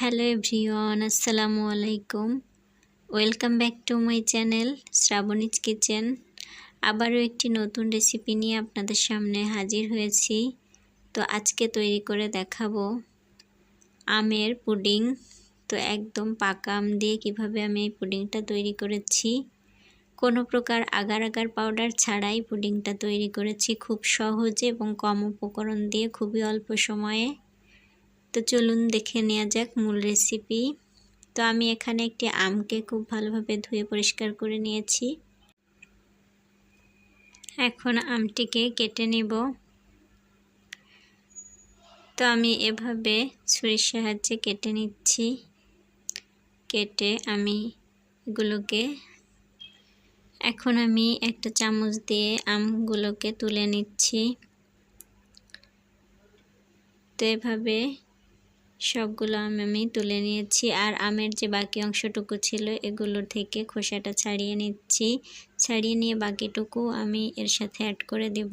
Hello everyone, আসসালামু আলাইকুম। Welcome back to my channel Shrabani's kitchen. আবারও একটি নতুন রেসিপি নিয়ে আপনাদের সামনে হাজির হয়েছি। তো আজকে তৈরি করে দেখাবো আমের পুডিং। তো একদম পাকা আম দিয়ে কীভাবে আমি এই পুডিংটা তৈরি করেছি। কোনো প্রকার আগার আগার পাউডার ছাড়াই পুডিংটা তৈরি করেছি খুব সহজে এবং কম উপকরণ দিয়ে খুবই অল্প সময়ে। তো চলুন দেখে নেওয়া যাক মূল রেসিপি তো আমি এখানে একটি আমকে খুব ভালোভাবে ধুয়ে পরিষ্কার করে নিয়েছি। এখন আমটিকে কেটে নেব। তো আমি এভাবে ছুরির সাহায্যে কেটে নিচ্ছি। কেটে আমি এগুলোকে এখন আমি একটা চামচ দিয়ে আমগুলোকে তুলে নিচ্ছি। তো এভাবে সবগুলো আম আমি তুলে নিয়েছি। আর আমের যে বাকি অংশটুকু ছিল এগুলোর থেকে খোসাটা ছাড়িয়ে নিচ্ছি। ছাড়িয়ে নিয়ে বাকিটুকু আমি এর সাথে অ্যাড করে দেব।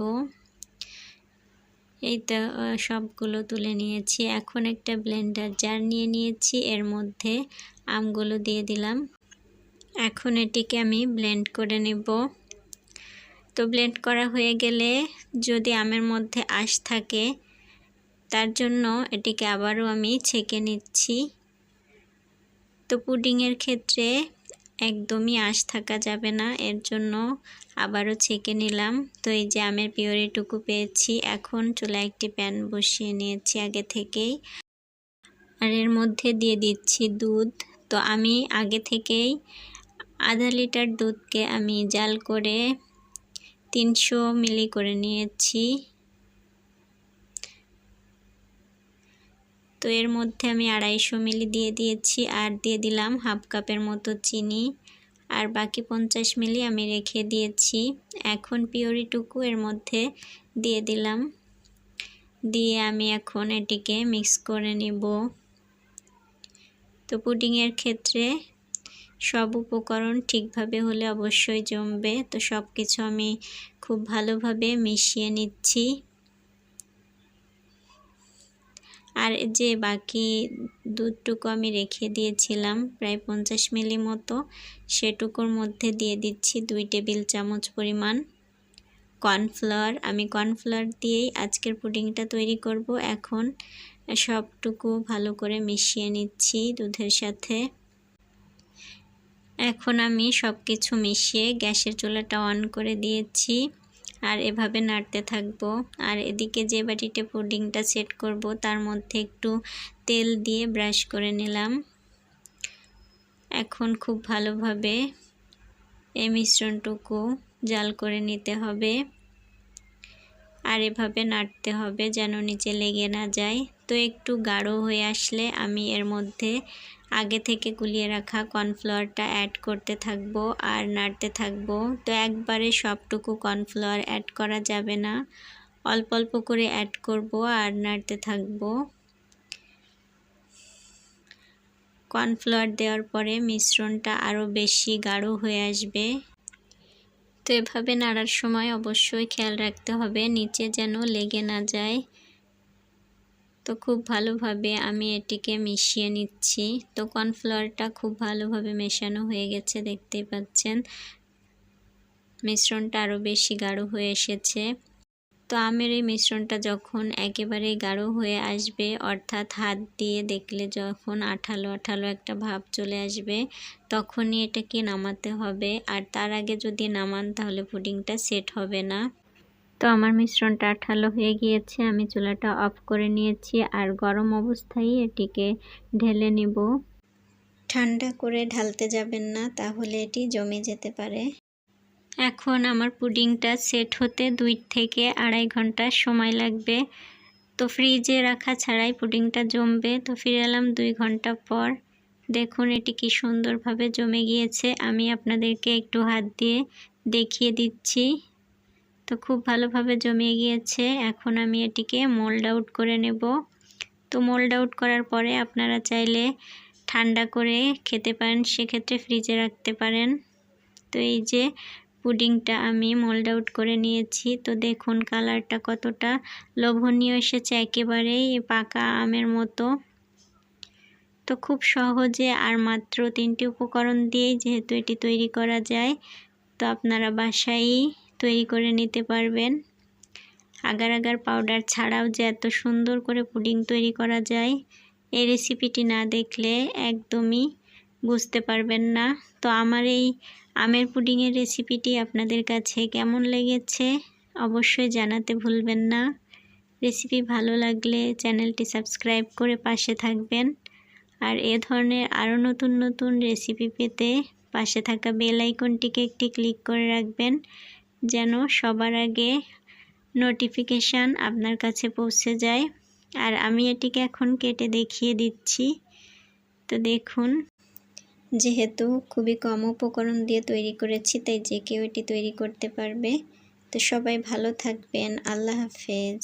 এই তো সবগুলো তুলে নিয়েছি। এখন একটা ব্লেন্ডার জার নিয়ে নিয়েছি। এর মধ্যে আমগুলো দিয়ে দিলাম। এখন এটিকে আমি ব্লেন্ড করে নেব। তো ব্লেন্ড করা হয়ে গেলে যদি আমের মধ্যে আশ থাকে তার জন্য এটিকে আবারও আমি ছেঁকে নিচ্ছি। তো পুডিংয়ের ক্ষেত্রে একদমই আঁশ থাকা যাবে না, এর জন্য আবারও ছেঁকে নিলাম। তো এই যে আমের পিওরিটুকু পেয়েছি, এখন চুলায় একটি প্যান বসিয়ে নিয়েছি আগে থেকেই। আর এর মধ্যে দিয়ে দিচ্ছি দুধ। তো আমি আগে থেকেই আধা লিটার দুধকে আমি জাল করে তিনশো মিলি করে নিয়েছি। তো এর মধ্যে আমি আড়াইশো মিলি দিয়ে দিয়েছি আর দিয়ে দিলাম হাফ কাপের মতো চিনি। আর বাকি পঞ্চাশ মিলি আমি রেখে দিয়েছি। এখন পিওরিটুকু এর মধ্যে দিয়ে দিলাম। দিয়ে আমি এখন এটিকে মিক্স করে নিব। তো পুডিংয়ের ক্ষেত্রে সব উপকরণ ঠিকভাবে হলে অবশ্যই জমবে। তো সব কিছু আমি খুব ভালোভাবে মিশিয়ে নিচ্ছি। আর যে বাকি দুধটুকু আমি রেখে দিয়েছিলাম, প্রায় পঞ্চাশ মিলি মতো, সেটুকুর মধ্যে দিয়ে দিচ্ছি দুই টেবিল চামচ পরিমাণ কর্নফ্লাওয়ার। আমি কর্নফ্লাওয়ার দিয়েই আজকের পুডিংটা তৈরি করব। এখন সবটুকু ভালো করে মিশিয়ে নিচ্ছি দুধের সাথে। এখন আমি সব কিছু মিশিয়ে গ্যাসের চুলাটা অন করে দিয়েছি। আর এভাবে নাড়তে থাকব। আর এদিকে যে বাটিতে পুডিংটা সেট করব, তার মধ্যে একটু তেল দিয়ে ব্রাশ করে নিলাম। এখন খুব ভালোভাবে এই মিশ্রণটুকু জাল করে নিতে হবে। আর এভাবে নাড়তে হবে যেন নিচে লেগে না যায়। তো একটু গাঢ় হয়ে আসলে আমি এর মধ্যে আগে থেকে গুলিয়ে রাখা কর্নফ্লাওয়ারটা অ্যাড করতে থাকব আর নাড়তে থাকব। তো একবারে সবটুকু কর্নফ্লাওয়ার অ্যাড করা যাবে না। অল্প অল্প করে অ্যাড করব আর নাড়তে থাকব। কর্নফ্লাওয়ার দেওয়ার পরে মিশ্রণটা আরও বেশি গাঢ় হয়ে আসবে। তো এভাবে নাড়ার সময় অবশ্যই খেয়াল রাখতে হবে, নিচে যেন লেগে না যায়। তো খুব ভালোভাবে আমি এটিকে মিশিয়ে নিচ্ছি। তো কর্নফ্লাওয়ারটা খুব ভালোভাবে মেশানো হয়ে গেছে, দেখতেই পাচ্ছেন। মিশ্রণটা আরও বেশি গাঢ় হয়ে এসেছে। তো আমের এই মিশ্রণটা যখন একেবারে গাঢ় হয়ে আসবে, অর্থাৎ হাত দিয়ে দেখলে যখন আঠালো আঠালো একটা ভাব চলে আসবে, তখনই এটাকে নামাতে হবে। আর তার আগে যদি নামান, তাহলে পুডিংটা সেট হবে না। তো আমার মিশ্রণটা আঠালো হয়ে গিয়েছে আমি চুলাটা অফ করে নিয়েছি আর গরম অবস্থায় এটিকে ঢেলে নিব। ঠান্ডা করে ঢালতে যাবেন না তাহলে এটি জমে যেতে পারে। এখন আমার পুডিংটা সেট হতে দুই থেকে আড়াই ঘণ্টা সময় লাগবে। তো ফ্রিজে রাখা ছাড়াই পুডিংটা জমবে। তো ফিরে এলাম দুই ঘণ্টা পর। দেখুন এটি কি সুন্দরভাবে জমে গিয়েছে। আমি আপনাদেরকে একটু হাত দিয়ে দেখিয়ে দিচ্ছি। তো খুব ভালোভাবে জমিয়ে গিয়েছে। এখন আমি এটিকে মোল্ড আউট করে নেব। তো মোল্ড আউট করার পরে আপনারা চাইলে ঠান্ডা করে খেতে পারেন, সেক্ষেত্রে ফ্রিজে রাখতে পারেন। তো এই যে পুডিংটা আমি মোল্ড আউট করে নিয়েছি। তো দেখুন কালারটা কতটা লোভনীয় এসেছে একেবারেই পাকা আমের মতো। তো খুব সহজে আর মাত্র তিনটি উপকরণ দিয়েই যেহেতু এটি তৈরি করা যায়, তো আপনারা বাসায়ই তৈরি করে নিতে পারবেন। আগার আগার পাউডার ছাড়াও যে এত সুন্দর করে পুডিং তৈরি করা যায়, এই রেসিপিটি না দেখলে একদমই বুঝতে পারবেন না। তো আমার এই আমের পুডিংয়ের রেসিপিটি আপনাদের কাছে কেমন লেগেছে অবশ্যই জানাতে ভুলবেন না। রেসিপি ভালো লাগলে চ্যানেলটি সাবস্ক্রাইব করে পাশে থাকবেন। আর এ ধরনের আরও নতুন নতুন রেসিপি পেতে পাশে থাকা বেল আইকনটিকে একটি ক্লিক করে রাখবেন। যেন সবার আগে নোটিফিকেশান আপনার কাছে পৌঁছে যায়। আর আমি এটিকে এখন কেটে দেখিয়ে দিচ্ছি। তো দেখুন, যেহেতু খুবই কম উপকরণ দিয়ে তৈরি করেছি, তাই যে কেউ এটি তৈরি করতে পারবে। তো সবাই ভালো থাকবেন। আল্লাহ হাফেজ।